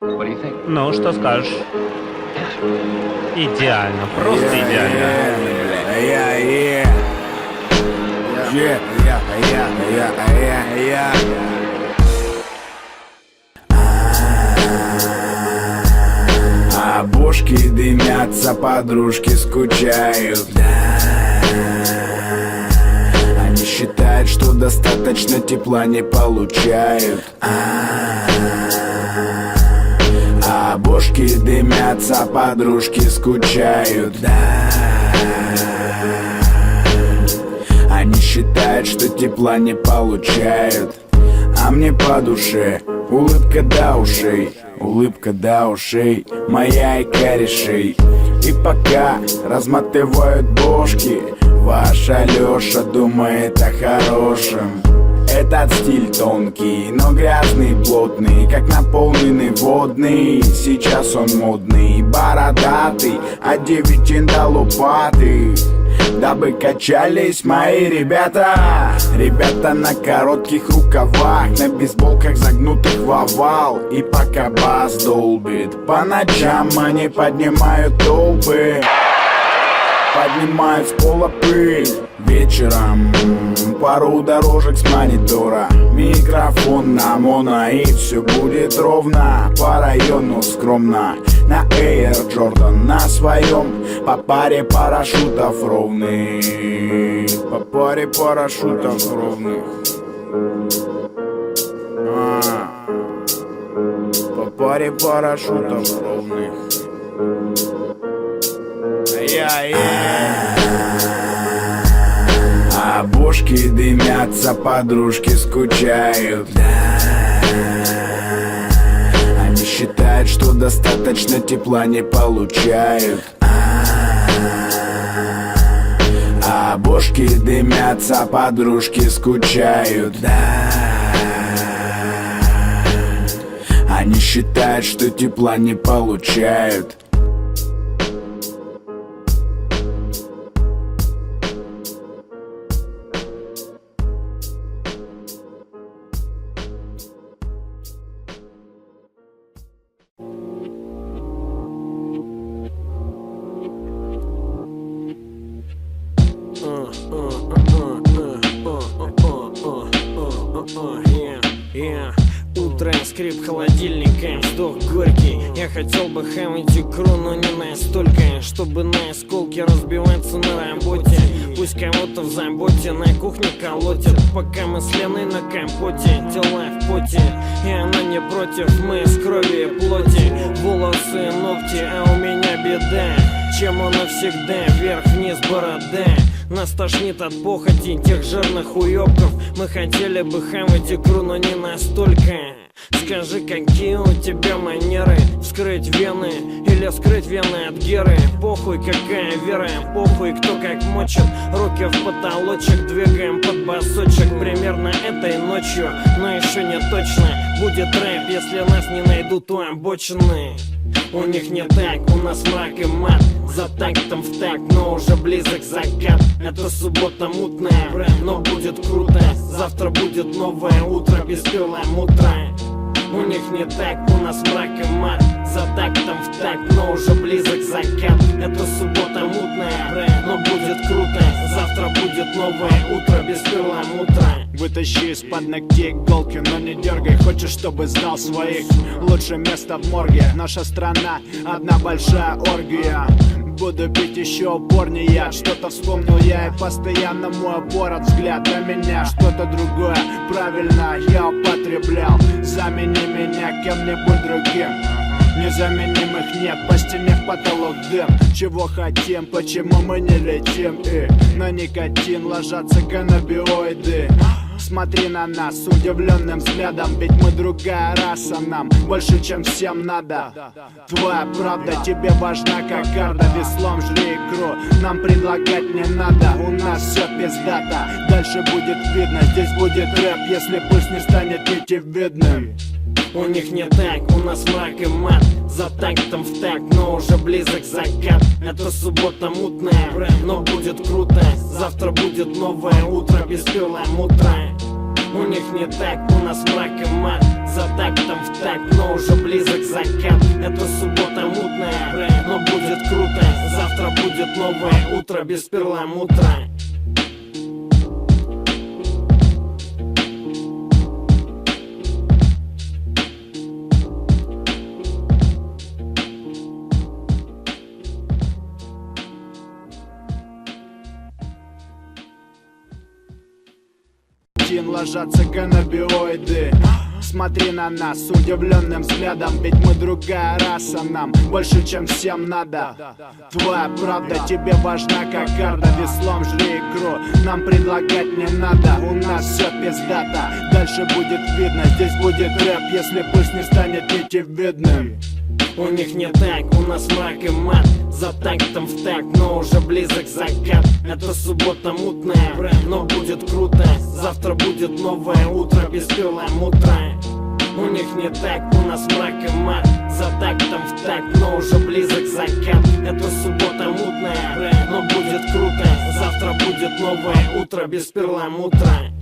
Ну, что скажешь? Идеально, просто идеально. Yeah, yeah. Yeah, yeah, yeah, yeah, yeah, yeah. А бошки дымятся, подружки скучают Они считают, что достаточно тепла не получают А бошки дымятся, подружки скучают. Они считают, что тепла не получают. А мне по душе улыбка до ушей Улыбка до ушей, моя и корешей. И пока разматывают бошки Ваша Леша думает о хорошем этот стиль тонкий, но грязный, плотный Как наполненный водный. Сейчас он модный, бородатый От девятин до лопаты Дабы качались мои ребята. Ребята на коротких рукавах На бейсболках загнутых в овал. И пока бас долбит По ночам они поднимают толпы. Поднимают с пола пыль Вечером пару дорожек с монитора. Микрофон на моно и все будет ровно. По району скромно. На Air Jordan на своем По паре парашютов ровных. По паре парашютов ровных. А. По паре парашютов ровных. А бошки дымятся, подружки скучают. Они считают, что достаточно тепла не получают. А. Бошки дымятся, подружки скучают. Они считают, что тепла не получают Утро, скрип холодильника, вздох горький. Я хотел бы хавать икру, но не настолько Чтобы на осколки разбиваться на работе. Пусть кого-то в заботе на кухне колотит Пока мы с Леной на компоте. Тела в поте, и она не против Мы с крови и плоти. Волосы, ногти, а у меня беда. Чем она всегда, вверх-вниз борода нас тошнит от похоти тех жирных уёбков. Мы хотели бы хавать икру, но не настолько. Скажи, какие у тебя манеры? Вскрыть вены или скрыть вены от геры? Похуй, какая вера, похуй, кто как мочит. Руки в потолочек, двигаем под басочек. Примерно этой ночью, но еще не точно. Будет рэп, если нас не найдут у обочины. У них не так, у нас мрак и мат. За тактом в так, но уже близок закат Это суббота мутная, но будет круто Завтра будет новое утро без перламутра у них не так, у нас мрак и мат. За тактом в так, но уже близок закат. Это суббота мутная, но будет круто Завтра будет новое утро без перламутра Вытащи из-под ногтей иголки, но не дергай. Хочешь, чтобы знал своих? Лучше место в морге. Наша страна одна большая оргия. Буду пить еще упорнее. Что-то вспомнил я и постоянно мой упор взгляд на меня. Что-то другое, правильно я употреблял. Замени меня кем-нибудь другим. Незаменимых нет, по стене в потолок дым. Чего хотим, почему мы не летим? И на никотин ложатся каннабиоиды Смотри на нас удивленным взглядом Ведь мы другая раса нам Больше, чем всем надо. Твоя правда тебе важна, как карта Веслом жри икру Нам предлагать не надо У нас все пиздато. Дальше будет видно Здесь будет рэп Если пусть не станет нитевидным у них не так, у нас мрак и мат За тактом в так, но уже близок закат. Это суббота мутная, но будет круто Завтра будет новое утро без перламутра У них не так, у нас мрак и мат. За тактом в такт, но уже близок закат. Это суббота мутная, но будет круто. Завтра будет новое утро без перламутра Тин ложатся каннабиоиды. Смотри на нас с удивленным взглядом Ведь мы другая раса нам Больше, чем всем надо. Твоя правда тебе важна как карта Веслом жри икру. Нам предлагать не надо У нас все пиздато. Дальше будет видно Здесь будет рэп Если пусть не станет нитевидным У них не так, у нас мрак и мат. За тактом в такт, но уже близок закат. Это суббота мутная, но будет круто. Завтра будет новое утро без перламутра У них не так, у нас мрак и мат. За тактом в такт, но уже близок закат. Это суббота мутная, но будет круто. Завтра будет новое утро без перламутра